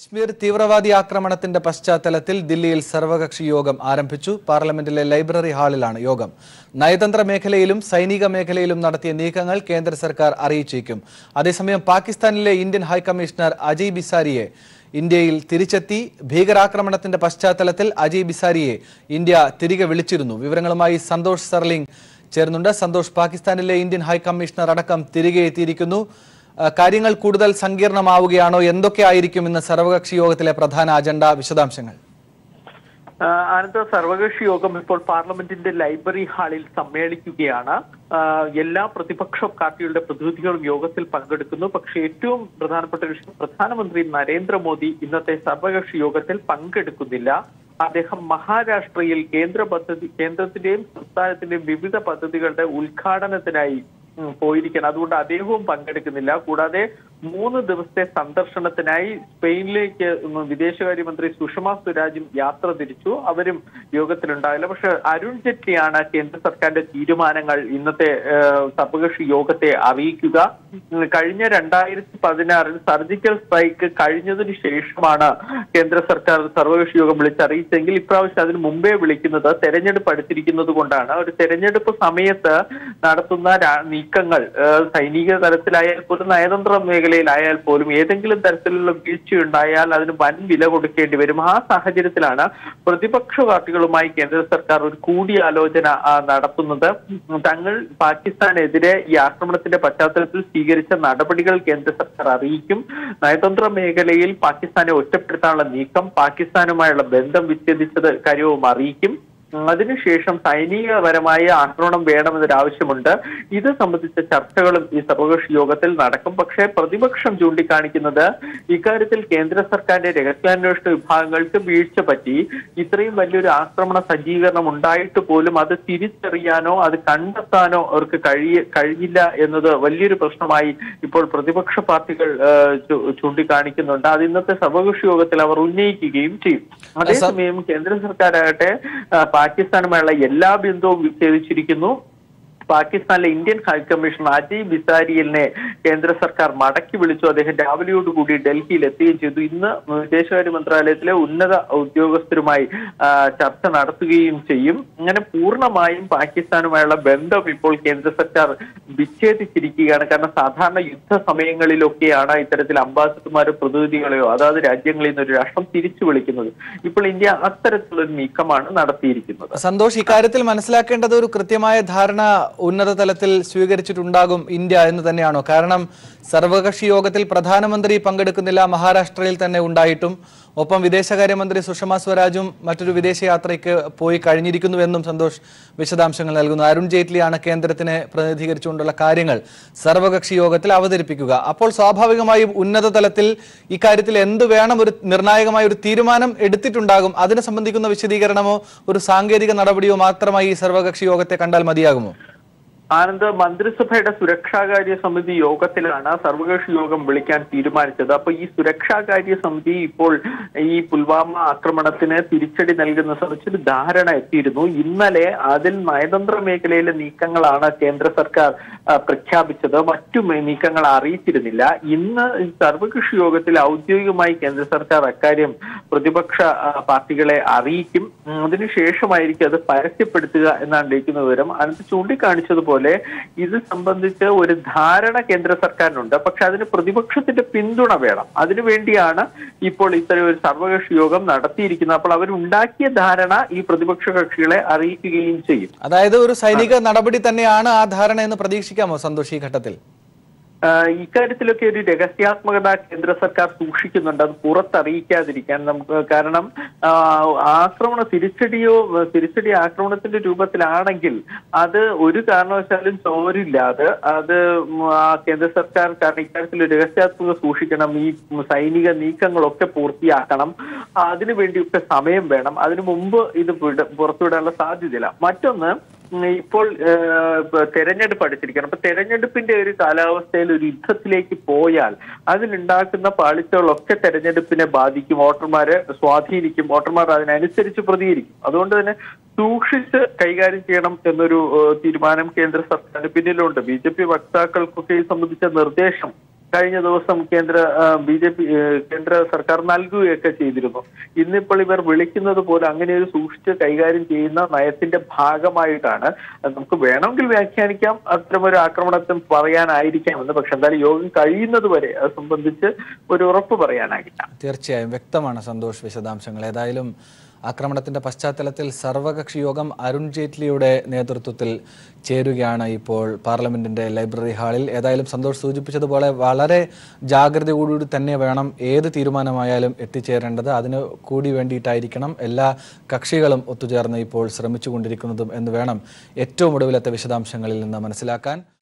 കശ്മീർ തീവ്രവാദി ആക്രമണത്തിന്റെ പശ്ചാത്തലത്തിൽ ദില്ലിയിൽ സർവകക്ഷി യോഗം ആരംഭിച്ചു. പാർലമെന്റിലെ ലൈബ്രറി ഹാളിലാണ് യോഗം. നയതന്ത്ര മേഖലയിലും സൈനിക മേഖലയിലും നടത്തിയ നീക്കങ്ങൾ കേന്ദ്ര സർക്കാർ അറിയിച്ചേക്കും. അതേസമയം പാകിസ്ഥാനിലെ ഇന്ത്യൻ ഹൈക്കമ്മീഷണർ അജയ് ബിസാരിയെ ഇന്ത്യയിൽ തിരിച്ചെത്തി. ഭീകരാക്രമണത്തിന്റെ പശ്ചാത്തലത്തിൽ അജയ് ബിസാരിയെ ഇന്ത്യ തിരികെ വിളിച്ചിരുന്നു. വിവരങ്ങളുമായി സന്തോഷ് സർലിംഗ് ചേരുന്നുണ്ട്. സന്തോഷ് പാകിസ്ഥാനിലെ ഇന്ത്യൻ ഹൈക്കമ്മീഷണർ അടക്കം തിരികെ എത്തിയിരിക്കുന്നു. കാര്യങ്ങൾ കൂടുതൽ സങ്കീർണമാവുകയാണോ? എന്തൊക്കെ ആയിരിക്കും ഇന്ന് സർവകക്ഷി യോഗത്തിലെ പ്രധാന അജണ്ട വിശദാംശങ്ങൾ? അനന്ത സർവകക്ഷി യോഗം ഇപ്പോൾ പാർലമെന്റിന്റെ ലൈബ്രറി ഹാളിൽ സമ്മേളിക്കുകയാണ്. എല്ലാ പ്രതിപക്ഷ പാർട്ടികളുടെ പ്രതിനിധികളും യോഗത്തിൽ പങ്കെടുക്കുന്നു. പക്ഷേ ഏറ്റവും പ്രധാനപ്പെട്ട വിഷയം പ്രധാനമന്ത്രി നരേന്ദ്രമോദി ഇന്നത്തെ സർവകക്ഷി യോഗത്തിൽ പങ്കെടുക്കുന്നില്ല. അദ്ദേഹം മഹാരാഷ്ട്രയിൽ കേന്ദ്ര പദ്ധതി കേന്ദ്രത്തിന്റെയും സംസ്ഥാനത്തിന്റെയും വിവിധ പദ്ധതികളുടെ ഉദ്ഘാടനത്തിനായി ഉം, പോയിരിക്കണം അതുകൊണ്ട് അദ്ദേഹവും പങ്കെടുക്കുന്നില്ല കൂടാതെ മൂന്ന് ദിവസത്തെ സന്ദർശനത്തിനായി സ്പെയിനിലേക്ക് വിദേശകാര്യമന്ത്രി സുഷമ സ്വരാജും യാത്ര തിരിച്ചു. അവരും യോഗത്തിലുണ്ടാവില്ല പക്ഷെ അരുൺ ജെറ്റ്ലിയാണ് കേന്ദ്ര സർക്കാരിന്റെ തീരുമാനങ്ങൾ ഇന്നത്തെ സർവകക്ഷി യോഗത്തെ അറിയിക്കുക. കഴിഞ്ഞ രണ്ടായിരത്തി പതിനാറിൽ സർജിക്കൽ സ്ട്രൈക്ക് കഴിഞ്ഞതിന് ശേഷമാണ് കേന്ദ്ര സർക്കാർ സർവകക്ഷി യോഗം വിളിച്ചറിയിച്ചെങ്കിൽ ഇപ്രാവശ്യം അതിന് മുമ്പേ വിളിക്കുന്നത് തെരഞ്ഞെടുപ്പ് അടുത്തിരിക്കുന്നത് കൊണ്ടാണ്. ഒരു തെരഞ്ഞെടുപ്പ് സമയത്ത് നടത്തുന്ന നീക്കങ്ങൾ സൈനിക തലത്തിലായാൽ പോലും നയതന്ത്ര മേഖലയിലായാൽ പോലും ഏതെങ്കിലും തരത്തിലുള്ള വീഴ്ചയുണ്ടായാൽ അതിന് വൻ വില കൊടുക്കേണ്ടി വരും. ആ സാഹചര്യത്തിലാണ് പ്രതിപക്ഷ പാർട്ടികളുമായി കേന്ദ്ര സർക്കാർ ഒരു കൂടിയാലോചന നടത്തുന്നത്. തങ്ങൾ പാകിസ്ഥാനെതിരെ ഈ ആക്രമണത്തിന്റെ പശ്ചാത്തലത്തിൽ സ്വീകരിച്ച നടപടികൾ കേന്ദ്ര സർക്കാർ അറിയിക്കും. നയതന്ത്ര മേഖലയിൽ പാകിസ്ഥാനെ ഒറ്റപ്പെടുത്താനുള്ള നീക്കം പാകിസ്ഥാനുമായുള്ള ബന്ധം വിച്ഛേദിച്ചത് കാര്യവും അറിയിക്കും. അതിനുശേഷം സൈനികപരമായ ആക്രമണം വേണമെന്നൊരാവശ്യമുണ്ട്. ഇത് സംബന്ധിച്ച ചർച്ചകളും ഈ സർവകക്ഷി യോഗത്തിൽ നടക്കും. പക്ഷേ പ്രതിപക്ഷം ചൂണ്ടിക്കാണിക്കുന്നത് ഇക്കാര്യത്തിൽ കേന്ദ്ര സർക്കാരിന്റെ രഹസ്യാന്വേഷണ വിഭാഗങ്ങൾക്ക് വീഴ്ച പറ്റി ഇത്രയും വലിയൊരു ആക്രമണ സജ്ജീകരണം ഉണ്ടായിട്ട് പോലും അത് തിരിച്ചറിയാനോ അത് കണ്ടെത്താനോ അവർക്ക് കഴിയ കഴിഞ്ഞില്ല എന്നത് വലിയൊരു പ്രശ്നമായി ഇപ്പോൾ പ്രതിപക്ഷ പാർട്ടികൾ ചൂണ്ടിക്കാണിക്കുന്നുണ്ട്. അത് ഇന്നത്തെ സർവകക്ഷി യോഗത്തിൽ അവർ ഉന്നയിക്കുകയും ചെയ്യും. അതേസമയം കേന്ദ്ര സർക്കാരാകട്ടെ പാകിസ്ഥാനുമായുള്ള എല്ലാ ബന്ധവും വിച്ഛേദിച്ചിരിക്കുന്നു. പാകിസ്ഥാനിലെ ഇന്ത്യൻ ഹൈക്കമ്മീഷൻ അജയ് ബിസാരിയലിനെ കേന്ദ്ര സർക്കാർ മടക്കി വിളിച്ചു. അദ്ദേഹം രാവിലെയോടുകൂടി ഡൽഹിയിൽ എത്തുകയും ചെയ്തു. ഇന്ന് വിദേശകാര്യ മന്ത്രാലയത്തിലെ ഉന്നത ഉദ്യോഗസ്ഥരുമായി ചർച്ച നടത്തുകയും ചെയ്യും. അങ്ങനെ പൂർണമായും പാകിസ്ഥാനുമായുള്ള ബന്ധം ഇപ്പോൾ കേന്ദ്ര സർക്കാർ വിച്ഛേദിച്ചിരിക്കുകയാണ്. കാരണം സാധാരണ യുദ്ധ സമയങ്ങളിലൊക്കെയാണ് ഇത്തരത്തിൽ അംബാസിഡർമാരോ പ്രതിനിധികളെയോ അതാത് രാജ്യങ്ങളിൽ നിന്ന് ഒരു രാഷ്ട്രം തിരിച്ചു വിളിക്കുന്നത്. ഇപ്പോൾ ഇന്ത്യ അത്തരത്തിലുള്ള ഒരു നീക്കമാണ് നടത്തിയിരിക്കുന്നത്. സന്തോഷ് ഇക്കാര്യത്തിൽ മനസ്സിലാക്കേണ്ടത് ഒരു കൃത്യമായ ധാരണ ഉന്നത തലത്തിൽ സ്വീകരിച്ചിട്ടുണ്ടാകും ഇന്ത്യ എന്ന് തന്നെയാണോ? കാരണം സർവകക്ഷി യോഗത്തിൽ പ്രധാനമന്ത്രി പങ്കെടുക്കുന്നില്ല മഹാരാഷ്ട്രയിൽ തന്നെ ഉണ്ടായിട്ടും. ഒപ്പം വിദേശകാര്യമന്ത്രി സുഷമ സ്വരാജും മറ്റൊരു വിദേശയാത്രയ്ക്ക് പോയി കഴിഞ്ഞിരിക്കുന്നുവെന്നും സന്തോഷ് വിശദാംശങ്ങൾ നൽകുന്നു. അരുൺ ജെയ്റ്റ്ലിയാണ് കേന്ദ്രത്തിനെ പ്രതിനിധീകരിച്ചുകൊണ്ടുള്ള കാര്യങ്ങൾ സർവകക്ഷി യോഗത്തിൽ അവതരിപ്പിക്കുക. അപ്പോൾ സ്വാഭാവികമായും ഉന്നത തലത്തിൽ ഇക്കാര്യത്തിൽ എന്ത് വേണം ഒരു നിർണായകമായ ഒരു തീരുമാനം എടുത്തിട്ടുണ്ടാകും? അതിനെ സംബന്ധിക്കുന്ന വിശദീകരണമോ ഒരു സാങ്കേതിക നടപടിയോ മാത്രമായി ഈ സർവകക്ഷി യോഗത്തെ കണ്ടാൽ മതിയാകുമോ? ആനന്ദ് മന്ത്രിസഭയുടെ സുരക്ഷാകാര്യ സമിതി യോഗത്തിലാണ് സർവകക്ഷി യോഗം വിളിക്കാൻ തീരുമാനിച്ചത്. അപ്പൊ ഈ സുരക്ഷാകാര്യ സമിതി ഇപ്പോൾ ഈ പുൽവാമ ആക്രമണത്തിന് തിരിച്ചടി നൽകുന്ന സംബന്ധിച്ചൊരു ധാരണ എത്തിയിരുന്നു. ഇന്നലെ അതിൽ നയതന്ത്ര മേഖലയിലെ നീക്കങ്ങളാണ് കേന്ദ്ര സർക്കാർ പ്രഖ്യാപിച്ചത്. മറ്റു നീക്കങ്ങൾ അറിയിച്ചിരുന്നില്ല. ഇന്ന് സർവകക്ഷി യോഗത്തിൽ ഔദ്യോഗികമായി കേന്ദ്ര സർക്കാർ അക്കാര്യം പ്രതിപക്ഷ പാർട്ടികളെ അറിയിക്കും. അതിനുശേഷമായിരിക്കും അത് പരസ്യപ്പെടുത്തുക എന്നാണ് ലഭിക്കുന്ന വിവരം. അനന്ത് ചൂണ്ടിക്കാണിച്ചതുപോലെ ഇത് സംബന്ധിച്ച് ഒരു ധാരണ കേന്ദ്ര സർക്കാരിനുണ്ട്. പക്ഷെ അതിന് പ്രതിപക്ഷത്തിന്റെ പിന്തുണ വേണം. അതിനുവേണ്ടിയാണ് ഇപ്പോൾ ഇത്തരം ഒരു സർവകക്ഷി യോഗം നടത്തിയിരിക്കുന്നത്. അപ്പോൾ അവരുണ്ടാക്കിയ ധാരണ ഈ പ്രതിപക്ഷ കക്ഷികളെ അറിയിക്കുകയും ചെയ്യും. അതായത് ഒരു സൈനിക നടപടി തന്നെയാണ് ആ ധാരണ എന്ന് പ്രതീക്ഷിക്കാമോ സന്തോഷ് ഈ ഘട്ടത്തിൽ? ഇക്കാര്യത്തിലൊക്കെ ഒരു രഹസ്യാത്മകത കേന്ദ്ര സർക്കാർ സൂക്ഷിക്കുന്നുണ്ട്. അത് പുറത്തറിയിക്കാതിരിക്കാൻ നമുക്ക് കാരണം ആക്രമണ തിരിച്ചടിയോ തിരിച്ചടി ആക്രമണത്തിന്റെ രൂപത്തിലാണെങ്കിൽ അത് ഒരു കാരണവശാലും ചോരില്ലാതെ അത് കേന്ദ്ര സർക്കാർ കാരണം ഇക്കാര്യത്തിൽ രഹസ്യാത്മകത സൂക്ഷിക്കണം. ഈ സൈനിക നീക്കങ്ങളൊക്കെ പൂർത്തിയാക്കണം. അതിനു വേണ്ടിയൊക്കെ സമയം വേണം. അതിനു മുമ്പ് ഇത് വിട- പുറത്തുവിടാനുള്ള സാധ്യതയില്ല. മറ്റൊന്ന് ഇപ്പോൾ തെരഞ്ഞെടുപ്പ് അടുത്തിരിക്കണം അപ്പൊ തെരഞ്ഞെടുപ്പിന്റെ ഒരു കാലാവസ്ഥയിൽ ഒരു യുദ്ധത്തിലേക്ക് പോയാൽ അതിലുണ്ടാക്കുന്ന പാളിച്ചകളൊക്കെ തെരഞ്ഞെടുപ്പിനെ ബാധിക്കും. വോട്ടർമാരെ സ്വാധീനിക്കും. വോട്ടർമാർ അതിനനുസരിച്ച് പ്രതികരിക്കും. അതുകൊണ്ട് തന്നെ സൂക്ഷിച്ച് കൈകാര്യം ചെയ്യണം എന്നൊരു തീരുമാനം കേന്ദ്ര സർക്കാരിന് പിന്നിലുണ്ട്. ബി ജെ പി വക്താക്കൾക്കൊക്കെ ഈ സംബന്ധിച്ച നിർദ്ദേശം കഴിഞ്ഞ ദിവസം കേന്ദ്ര ബി ജെ പി കേന്ദ്ര സർക്കാർ നൽകുകയൊക്കെ ചെയ്തിരുന്നു. ഇന്നിപ്പോൾ ഇവർ വിളിക്കുന്നത് പോലെ അങ്ങനെ ഒരു സൂക്ഷിച്ച് കൈകാര്യം ചെയ്യുന്ന നയത്തിന്റെ ഭാഗമായിട്ടാണ്. നമുക്ക് വേണമെങ്കിൽ വ്യാഖ്യാനിക്കാം. അത്തരമൊരു ആക്രമണത്തിന് പറയാനായിരിക്കാമെന്ന് പക്ഷെ എന്തായാലും യോഗം കഴിയുന്നത് വരെ അത് സംബന്ധിച്ച് ഒരു ഉറപ്പ് പറയാനാകില്ല. തീർച്ചയായും. വ്യക്തമാണ് സന്തോഷ് വിശദാംശങ്ങൾ. ഏതായാലും ആക്രമണത്തിന്റെ പശ്ചാത്തലത്തിൽ സർവകക്ഷി യോഗം അരുൺ ജെയ്റ്റ്ലിയുടെ നേതൃത്വത്തിൽ ചേരുകയാണ് ഇപ്പോൾ പാർലമെന്റിന്റെ ലൈബ്രറി ഹാളിൽ. ഏതായാലും സന്തോഷ് സൂചിപ്പിച്ചതുപോലെ വളരെ ജാഗ്രതയോടുകൂടി തന്നെ വേണം ഏത് തീരുമാനമായാലും എത്തിച്ചേരേണ്ടത്. അതിന് കൂടി വേണ്ടിയിട്ടായിരിക്കണം എല്ലാ കക്ഷികളും ഒത്തുചേർന്ന് ഇപ്പോൾ ശ്രമിച്ചുകൊണ്ടിരിക്കുന്നതും എന്ന് വേണം ഏറ്റവും ഒടുവിലത്തെ വിശദാംശങ്ങളിൽ നിന്ന് മനസ്സിലാക്കാൻ.